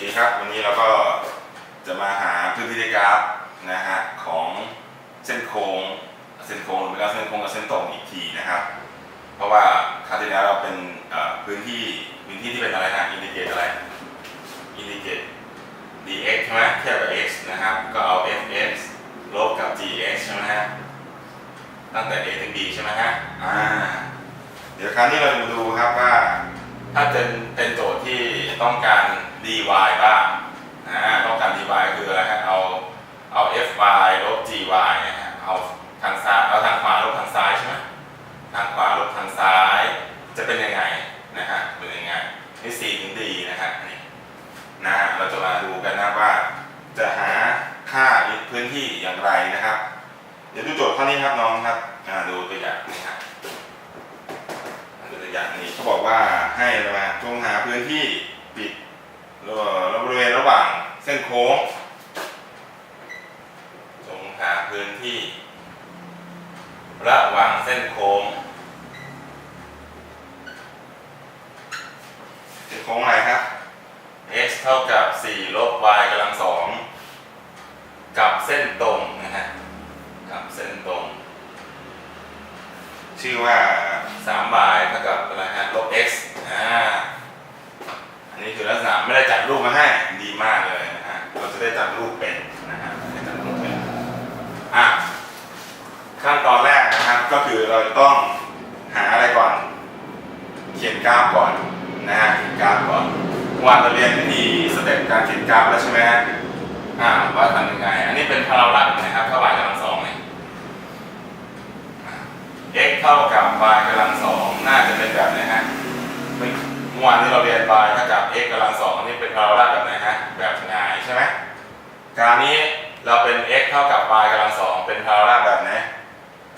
เคครับ วันนี้เราก็จะมาหาพื้นที่กราฟนะฮะของเส้นโค้งเส้นโค้งหรือว่าเส้นโค้งกับเส้นตรงอีกทีนะครับ เพราะว่าคราวที่แล้วเราเป็นพื้นที่พื้นที่ที่เป็นอะไรนะอินดิเกตอะไรอินดิเกต dx ใช่ไหมเทียบกับ x นะครับ ก็เอา fx ลบกับ gx ใช่ไหมฮะตั้งแต่ a ถึง b ใช่ไหมฮะอ่าเดี๋ยวคราวนี้เราจะมาดูครับว่า ถ้าเป็นเป็นโจทย์ที่ต้องการ dy บ้างนะฮะต้องการ dy คืออะไรฮะเอาเอา fy ลบ gy นะฮะเอาทางซ้ายเอาทางขวาลบทางซ้ายใช่ไหมทางขวาลบทางซ้ายจะเป็นยังไงนะฮะเป็นยังไงนี่ c ถึง d นะฮะนี่นะฮะเราจะมาดูกันนะว่าจะหาค่าพื้นที่อย่างไรนะครับ เดี๋ยวดูโจทย์ข้อนี้ครับน้องครับดูตัวอย่างนี่ครับ ดูตัวอย่างนี้เขาบอกว่าให้เรามาจงหาพื้นที่ปิดระหว่างบริเวณระหว่างเส้นโค้งจงหาพื้นที่ ระหว่างเส้นโค้งเส้นโค้งอะไรครับ x เท่ากับ 4 ลบ y กำลังสองกับเส้นตรงนะฮะกับเส้นตรง ชื่อว่า 3 y เท่ากับอะไรฮะลบ x อ่าอันนี้คือลักษณะไม่ได้จัดรูปมาให้ดีมากเลยนะฮะเราจะได้จัดรูปเป็นนะฮะได้จัดรูปเป็นอะขั้นตอนแรกนะครับก็คือเราจะต้องหาอะไรก่อน เขียนกราฟก่อนนะฮะเขียนกราฟก่อนเมื่อวานเราเรียนวิธีสเต็ปการเขียนกราฟแล้วใช่ไหมฮะอ่าว่าทำยังไง อันนี้เป็นพาราลักนะครับเท่าไหร่กำลัง x เท่ากับ y กำลังสองน่าจะเป็นแบบไหนฮะเมื่อวานที่เราเรียน y เท่ากับ x กำลังสองนี่เป็นพาราลาดแบบไหนฮะแบบหงายใช่ไหมการนี้เราเป็น x เท่ากับ y กำลังสองเป็นพาราลาดแบบไหน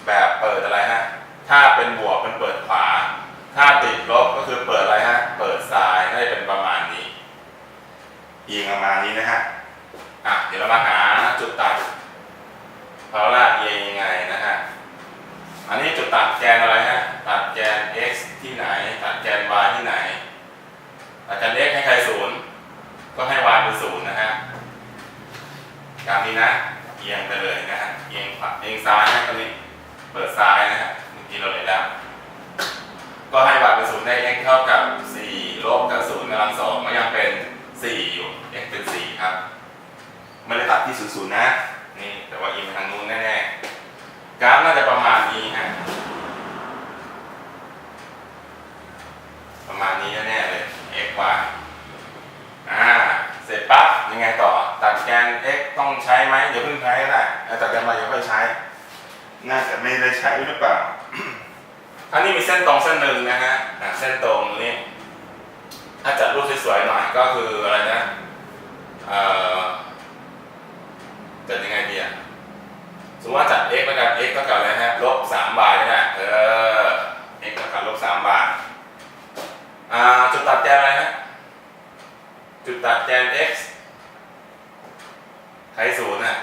แบบเปิดอะไรฮะถ้าเป็นบวกเป็นเปิดขวา ถ้าติดลบก็คือเปิดอะไรฮะเปิดซ้ายน่าจะเป็นประมาณนี้เอียงประมาณนี้นะฮะอะเดี๋ยวเรามาหาจุดตัดพาราเอียงนะฮะ อันนี้จุด ตัดแกนอะไรฮะ ตัดแกน x ที่ไหน ตัดแกน y ที่ไหน ตัดแกน x ให้ใครศูนย์ก็ให้ y เป็นศูนย์นะฮะตามนี้นะ เอียงไปเลยนะฮะ เอียงขวาเอียงซ้ายนะตรงนี้ เปิดซ้ายนะฮะ เมื่อกี้เราเลยแล้ว ก็ให้ y เป็นศูนย์ได้ x เท่ากับ4ลบกับ0กำลังสองก็ยังเป็น 4 อยู่ x เป็น 4 ครับ ไม่ได้ตัดที่0 0นย์นะ นี่ แต่ว่าอียงไปทางนู้นแน่ๆ กราฟน่าจะประมาณนี้ฮะ ประมาณนี้แน่ๆเลย x y อ่า เสร็จปั๊บยังไงต่อ ตัดแกน x ต้องใช้ไหมเดี๋ยวเพิ่งใช้ก็ได้เอาตัดแกน y เดี๋ยวค่อยใช้ น่าจะไม่ได้ใช้หรือเปล่า อันนี้มีเส้นตรงเส้นหนึ่งนะฮะอะเส้นตรงนี้ ถ้าจัดรูปสวยๆหน่อยก็คืออะไรนะ เอ่อ จัดยังไงดีอะสมมติว่าจัด x แล้วกัน x เท่ากับอะไรฮะลบสามบาทนะเออ x เท่ากับลบสามบาทอ่าจุดตัดแกนอะไรฮะจุดตัดแกน x ใครศูนย์น่ะ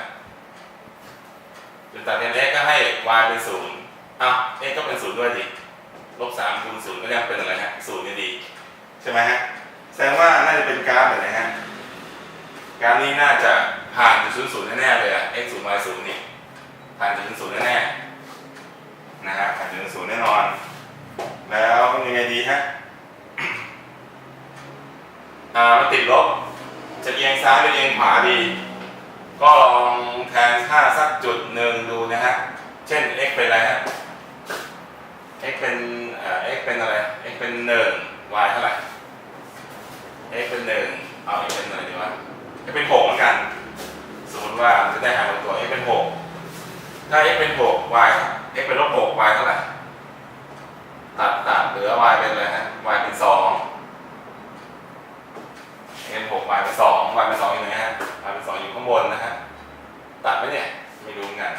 จุดตัดแกน x ก็ให้ y เป็นศูนย์อ้าว x ก็เป็นศูนย์ด้วยดิลบสามคูณศูนย์ก็ยังเป็นอะไรฮะศูนย์นี่ดีใช่ไหมฮะแสดงว่าน่าจะเป็นกราฟแบบไหนฮะกราฟนี้น่าจะ ผ่านจุดศูนย์ศูนย์แน่ๆเลยอะ x ศูนย์ y ศูนย์นี่ผ่านจุดศูนย์ศูนย์แน่ๆนะฮะผ่านจุดศูนย์แน่นอน แล้วยังไงดีฮะอ่ามันติดลบจะเอียงซ้ายหรือเอียงขวาดี ก็ลองแทนค่าสักจุดหนึ่งดูนะฮะ เช่น x เป็นอะไรฮะ x เป็นเอ่อ x เป็นอะไร x เป็นหนึ่ง y เท่าไหร่ x เป็นหนึ่งเอา x เป็นอะไรดีวะ x เป็นหก มมติว่ามันจะได้หาตัว x เป็นหกถ้า x เป็น6 y x เป็นลบ6 y เท่าไหร่ตัดตัดเหลือ y เป็นอะไรฮะ y เป็น2 x เป็น6 y เป็น2 y เป็น2อยู่ไหนฮะ y เป็น2อยู่ข้างบนนะฮะตัดไหมเนี่ยไม่รู้เหมือนกัน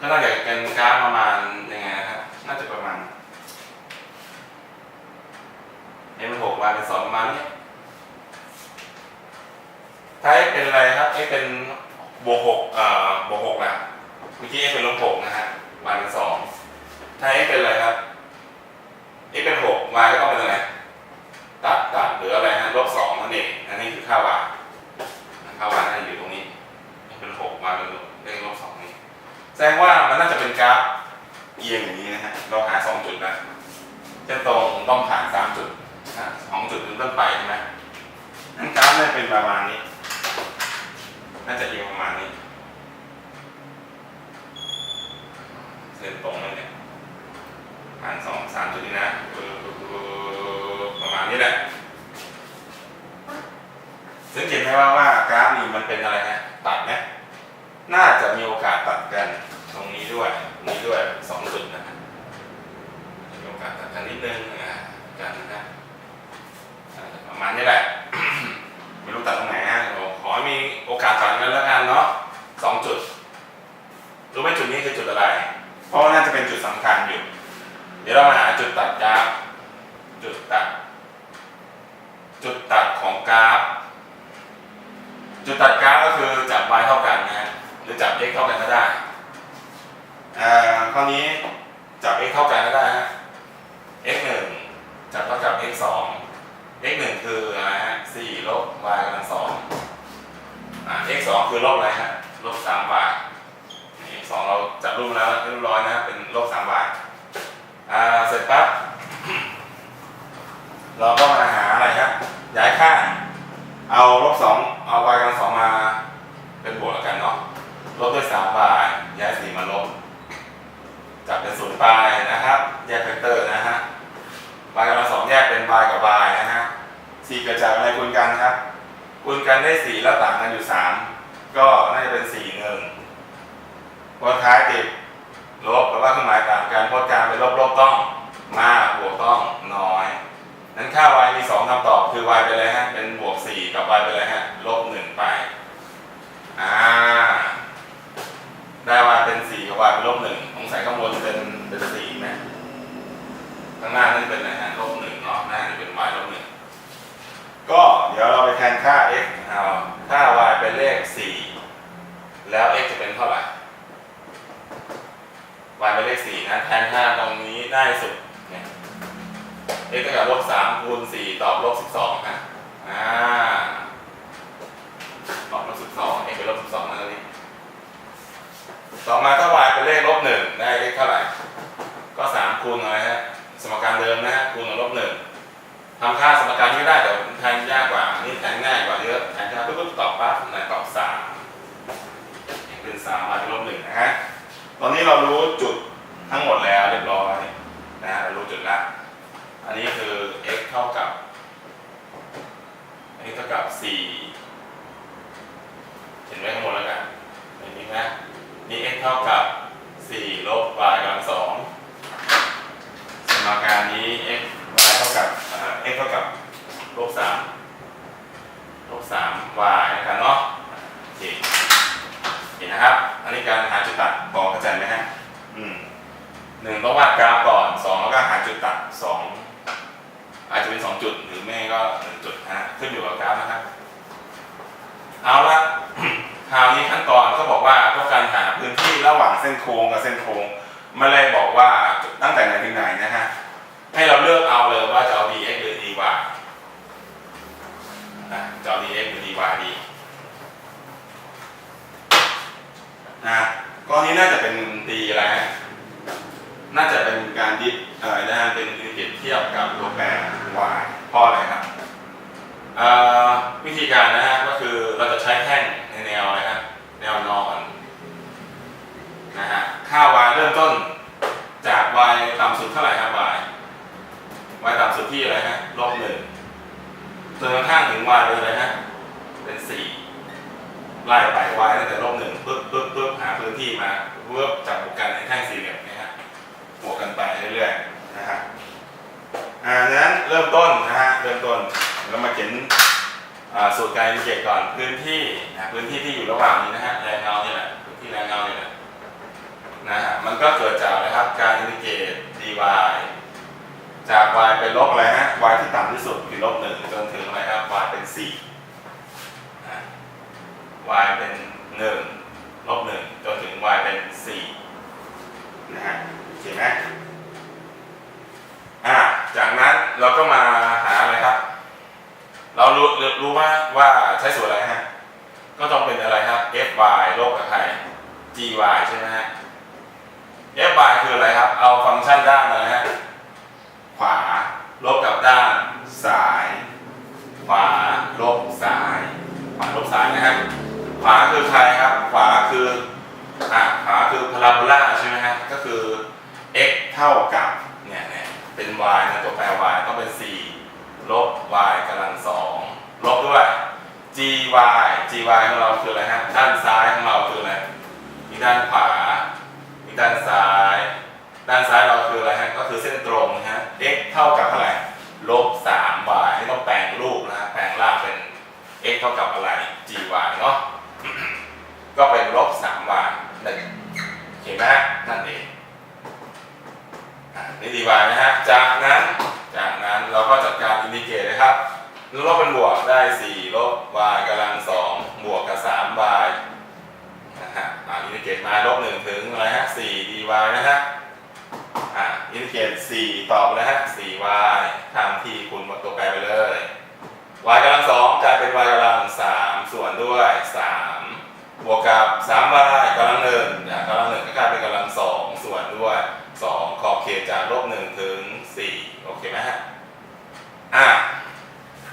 ก็น่าจะเป็นกราฟประมาณยังไงนะฮะน่าจะประมาณ x เป็น6 y เป็น2ประมาณนี้ เป็นอะไรครับ x เป็นบวกหกเอ่อบวกหกแหละเมื่อกี้ x เป็นลบหกนะฮะม y เป็นสองถ้า x เป็นอะไรครับ x เป็นหกม y ก็ต้องเป็นอะไรตัดตัดหรืออะไรฮะลบสองนั่นเอง อันนี้คือค่า y ค่า y น่าอยู่ตรงนี้ x เป็นหกม y เป็นลบเลขลบสองนี่แสดงว่ามันน่าจะเป็นกราฟเอียงอย่างนี้นะฮะ เราหาสองจุดนะเส้นตรงต้องผ่านสามจุดสองจุดเป็นต้นไปใช่ไหมนั้นกราฟน่าจะเป็นประมาณนี้ น่าจะเอียงประมาณนี้เส้นตรงเลยเนี่ยผ่านสองสามจุดนี้นะประมาณนี้แหละสังเกตไหมว่าว่ากราฟนี้มันเป็นอะไรฮะตัดไหมน่าจะมีโอกาสตัดกันตรงนี้ด้วยนี้ด้วยสองจุดนะฮะมีโอกาสตัดกันนิดนึงอ่ากันนะฮะอ่าประมาณนี้แหละ ไม่รู้ตัดตรงไหนฮะเดี๋ยวขอให้มีโอกาสตัดกันแล้วกันเนาะสองจุด รู้ไหมจุดนี้คือจุดอะไร เพราะว่าน่าจะเป็นจุดสำคัญอยู่ เดี๋ยวเรามาหาจุดตัดกราฟ จุดตัด จุดตัดของกราฟ จุดตัดกราฟก็คือจับ y เท่ากันนะฮะหรือจับ x เท่ากันก็ได้อ่าข้อนี้จับ x เท่ากันก็ได้ฮะ x หนึ่ง จับเท่ากับ x สอง x หนึ่งคืออะไรฮะสี่ลบ y กำลังสองอ่า x สองคือลบอะไรฮะลบสาม y นี่ x สองเราจับรูปแล้วเรียบร้อยนะเป็นลบสาม y อ่าเสร็จปั๊บเราก็มาหาอะไรครับย้ายข้าเอาลบสองเอา y กำลังสองมาเป็นบวกแล้วกันเนาะลบด้วยสาม y ย้ายสี่มาลบจับเป็นศูนย์ไปนะครับแยกเวกเตอร์นะฮะ y กำลังสองแยกเป็น y กับ y นะฮะ สี่เกิดจากอะไรคูณกันครับคูณกันได้สี่แล้วต่างกันอยู่สามก็น่าจะเป็นสี่หนึ่งพอท้ายติดลบแปลว่าเครื่องหมายต่างกันเพราะการเป็นลบลบต้องมากบวกต้องน้อย นั้นค่า y มีสองคำตอบคือ y เป็นอะไรฮะเป็นบวกสี่กับ y เป็นอะไรฮะลบหนึ่งไปอ่าได้ y เป็นสี่กับ y เป็นลบหนึ่งสงสัยข้างบนเป็นเป็นสี่ไหมข้างหน้านั่นเป็นอะไรฮะ ลบหนึ่งเนาะหน้านี่เป็น y ลบหนึ่งก็เดี๋ยวเราไปแทนค่า x เอาถ้า y เป็นเลขสี่แล้ว x จะเป็นเท่าไหร่ y เป็นเลขสี่นะ แทนค่าตรงนี้ได้สุดเนี่ย x เท่ากับลบสามคูณสี่ตอบลบสิบสองฮะอ่าตอบลบสิบสอง x เป็นลบสิบสองนั่นเองต่อมาถ้า y เป็นเลขลบหนึ่งได้ เลขเท่าไหร่ ก็สามคูณอะไรฮะสมการเดิมนะฮะคูณกับลบหนึ่งทำค่าสมการนี้ก็ได้แต่แทนยากกว่า นี่แทนง่ายกว่าเยอะแทนค่าปุ๊บปุ๊บตอบปั๊บไหนตอบสามเป็นสาม y เป็นลบหนึ่งนะฮะตอนนี้เรารู้จุดทั้งหมดแล้วเรียบร้อยนะฮะเรารู้จุดล้วอันนี้คือ x เท่ากับ x เท่ากับ4เขียนไว้ข้างบนแล้วกันอย่างนี้นะนี่ x เท่ากับ 4ลบ y กำลังสองสมการนี้ x y เท่ากับอ่า x เท่ากับลบ3ลบ3 y นะครับเนาะโอเคเห็นนะครับ อันนี้การหาจุดตัดบอกเข้าใจไหมฮะอืมหนึ่งต้องวาดกราฟก่อนสองแล้วก็หาจุดตัดสองอาจจะเป็นสองจุดหรือไม่ก็หนึ่งจุดฮะขึ้นอยู่กับกราฟนะครับ เอาละคราวนี้ขั้นตอนก็บอกว่าต้องการห โค้งกับเส้นโค้งไม่เลยบอกว่าตั้งแต่ไหนถึงไหนนะฮะให้เราเลือกเอาเลยว่าจะเอา dx หรือ dy อะจะเอา dx หรือ dy ดีนะก้อนนี้น่าจะเป็น d อะไรฮะ น่าจะเป็นการดิฟเอ่อนะฮะเป็นอินทิเกรตเทียบกับตัวแปร y เพราะอะไรครับเอ่อวิธีการนะฮะก็คือเราจะใช้แท่งในแนวอะไรฮะแนวนอนนะฮะค่า y เริ่มต้นจาก y ต่ำสุดเท่าไหร่ครับ y y ต่ำสุดที่อะไรฮะลบหนึ่งจนกระทั่งถึง y เป็นอะไรฮะเป็นสี่ไล่ไป y ตั้งแต่ลบหนึ่งปึ๊บปึ๊บปึ๊บหาพื้นที่มาเวิร์บจับบุกกันในแท่งสี่เหลี่ยมเนะฮะ บวกกันไปเรื่อยๆนะฮะ อ่าดังนั้นเริ่มต้นนะฮะ เริ่มต้นเรามาเขียนอ่าสูตรการอินทิเกรตก่อน พื้นที่นะพื้นที่ที่ อยู่ระหว่างนี้นะฮะแรงเงาเนี่ยแหละที่แรงเงาเนี่ยแหละนะฮะมันก็เกิดจากนะครับการอินทิเกรต dy จาก y เป็นลบอะไรฮะ y ที่ต่ำที่สุดคือลบหนึ่งจนถึงอะไรครับ y เป็นสี่นะ y เป็นหนึ่งลบหนึ่งจนถึง y เป็นสี่นะฮะเห็นไหมอ่าจากนั้นเราก็มาหาอะไรครับ เรารู้รู้ว่าว่าใช้สูตรอะไรฮะ ก็ต้องเป็นอะไรครับ fy ลบกับใคร gy ใช่ไหมฮะ fy คืออะไรครับ เอาฟังก์ชันด้านอะไฮะ ขวาลบกับด้านสาย ขวาลบสาย ขวาลบสายนะฮะ ขวาคือใครครับ ขวาคืออ่าขวาคือพาราโบลาใช่ไหมฮะ ก็คือ x เท่ากับเนี่ยเนี่เป็น y นะตัวแปร y ต้องเป็น c ลบ y กำลังสองลบด้วย gy ของเราคืออะไรฮะ ด้านซ้ายของเราคืออะไร มีด้านขวา มีด้านซ้าย ด้านซ้ายเราคืออะไรฮะ ก็คือเส้นตรงนะฮะ x เท่ากับเท่าไหร่ ลบ 3y ให้ต้องแปลงรูปนะฮะ แปลงร่างเป็น x เท่ากับอะไร gy เนาะ ก็เป็นลบ 3y นั่นเห็นไหมฮะนั่นเองอะนี่ dy นะฮะ จากนั้น จากนั้นเราก็จัดการอินดิเกตนะครับลบเป็นบวกได้ 4 ลบ y กำลัง2 บวกกับ 3y นะฮะอ่าอินดิเกรตมาลบ1ถึงอะไรฮะ4 dy นะฮะอ่าอินดิเกรต4ตอบเลยฮะ 4y ทำที่คูณตัวแปรไปเลย y กำลัง2กลายเป็น y กำลัง3ส่วนด้วย3บวกกับ 3y กำลัง1อ่ากำลัง1ก็กลายเป็นกำลัง2ส่วนด้วย2ขอบเขตจากลบ1ถึง4โอเคไหมฮะอ่า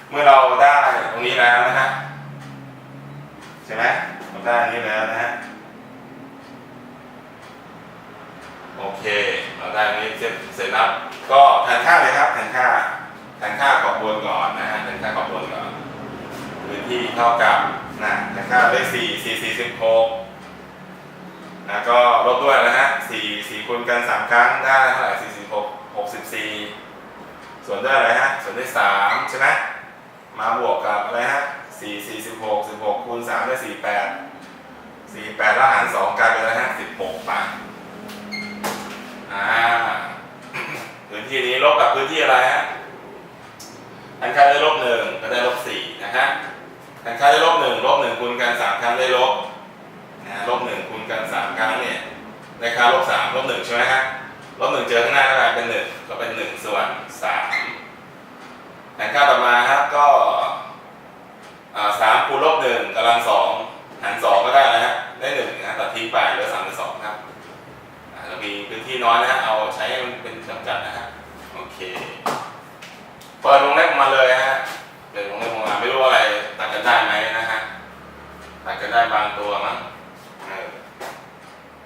เมื่อเราได้ตรงนี้แล้วนะฮะ ช่ไหมเราได้อันนี้แล้วนะฮะโอเค เราได้อันนี้เสร็จเสร็จแล้วก็แทนค่าเลยครับแทนค่าแทนค่าขอบบนก่อนนะฮะแทนค่าขอบบนก่อนพื้นที่เท่ากับนะแทนค่าด้วยสี่สี่สี่สิบหกนะก็ลบด้วยนะฮะสี่สี่คูณกันสามครั้งได้เท่าไหร่สี่สิบหกหกสิบสี่ส่วนด้วยอะไรฮะส่วนด้วยสามใช่ไหมมาบวกกับอะไรฮะ สี่สี่สิบหกสิบหกคูณสามได้สี่แปดสี่แปดแล้วหารสองกลายเป็นอะไรฮะสิบหกไปอ่าพื้นที่นี้ลบกับพื้นที่อะไรฮะทันค่าได้ลบหนึ่งก็ได้ลบสี่นะฮะทันค่าได้ลบหนึ่งลบหนึ่งคูณกันสามครั้งได้ลบนะลบหนึ่งคูณกันสามครั้งเนี่ยได้ค่าลบสามลบหนึ่งใช่ไหมฮะลบหนึ่งเจอข้างหน้าก็กลายเป็นหนึ่งก็เป็นหนึ่งส่วนสามแผนค่าต่อมาครับก็อ่าสามคูณลบหนึ่งกำลังสองหารสองก็ได้นะฮะได้หนึ่งนะตัดทิ้งไปเหลือสามเป็นสองครับอ่าเรามีพื้นที่น้อยนะฮะเอาใช้ให้มันเป็นจำกัดนะฮะโอเคเปิดวงเล็บออกมาเลยฮะเปิดวงเล็บออกมาไม่รู้อะไรตัดกันได้ไหมนะฮะตัดกันได้บางตัวมั้งเออ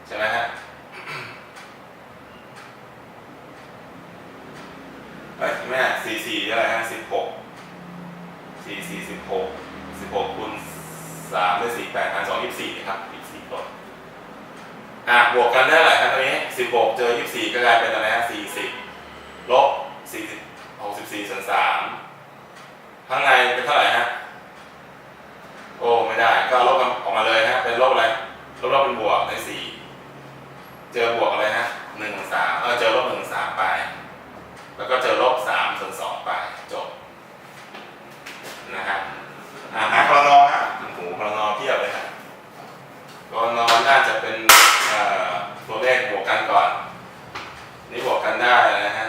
ใช่ไหมฮะ เอ้ยไม่ใช่สี่สี่อะไรฮะสิบหกสี่สี่สิบหกสิบหกคูณสามได้สี่แปดหารสองยี่สิบสี่ครับยี่สิบสี่ตัวอะบวกกันได้เท่าไหร่ครับตอนนี้สิบหกเจอยี่สิบสี่ก็กลายเป็นอะไรฮะสี่สิบลบสี่สิบหกสิบสี่ส่วนสามข้างในเป็นเท่าไหร่ฮะโอ้ไม่ได้ก็ลบกันออกมาเลยฮะเป็นลบอะไรลบลบเป็นบวกได้สี่เจอบวกอะไรฮะหนึ่งสามเออเจอลบหนึ่งสามไป แล้วก็เจอลบสามส่วนสองไปจบนะครับอ่าหาคลนอฮะโอ้โหคลนอเพียบเลยฮะคลนอน่าจะเป็นเอ่อตัวเลขบวกกันก่อน นี่บวกกันได้นะฮะ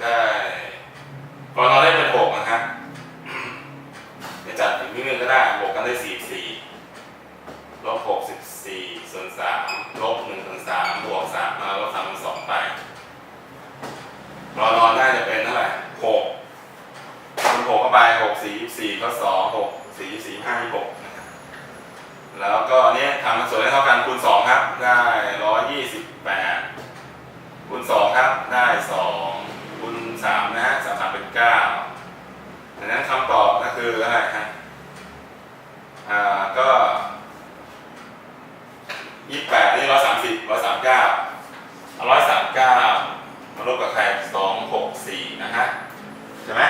ได้คลนอได้เป็นหกนะฮะจะจัดอีกนิดนึงก็ได้บวกกันได้สี่สี่ลบหกสิบสี่ส่วนสามลบหนึ่งส่วนสามบวกสามมาลบสามส่วนสองไป รอนอนน่าจะเป็นเท่าไหร่หกคูณหกเข้าไปหก สี่ยี่สี่ก็สองหกสี่สี่ห้าหกนะครับแล้วก็เนี่ยทำส่วนให้เท่ากันคูณสองครับ ได้ร้อยยี่สิบแปดคูณสองครับ ได้สองคูณสามนะฮะสามสามเป็นเก้าดังนั้นคำตอบก็คืออะไรฮะอ่าก็ยี่สิบแปดนี่ร้อยสามสิบร้อยสามเก้าร้อยสามเก้ามาลบกับใครสองหกสี่นะฮะใช่ไหม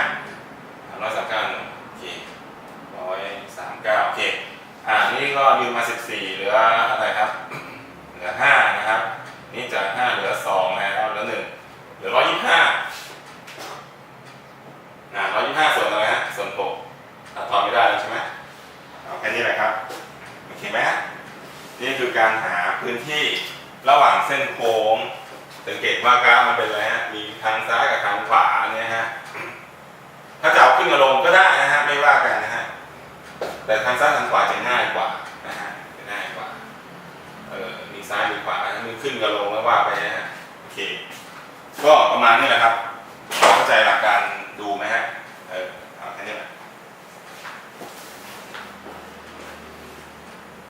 ร้อยสามเก้าโอเคร้อยสามเก้าโอเค อ่า นี่ก็ ยืมมาสิบสี่เหลืออะไรครับ เหลือห้านะครับ นี่จากห้าเหลือสองแล้ว เหลือหนึ่งเหลือร้อยยี่สิบห้าอ่าร้อยยี่สิบห้าส่วนอะไรฮะ ส่วนหกตัดทอนไม่ได้แล้วใช่ไหมเอาแค่นี้แหละครับ โอเคไหมฮะนี่คือการหาพื้นที่ระหว่างเส้นโค้ง สังเกตว่ากราฟมันเป็นอะไรฮะ มีทางซ้ายกับทางขวาเนี่ยฮะ ถ้าจะเอาขึ้นกับลงก็ได้นะฮะ ไม่ว่ากันนะฮะ แต่ทางซ้ายทางขวาจะง่ายกว่า ซ้ายหรือขวามันขึ้นกับลงแล้วว่าไปนะฮะโอเค ก็ประมาณนี้แหละครับ เข้าใจหลักการดูไหมฮะ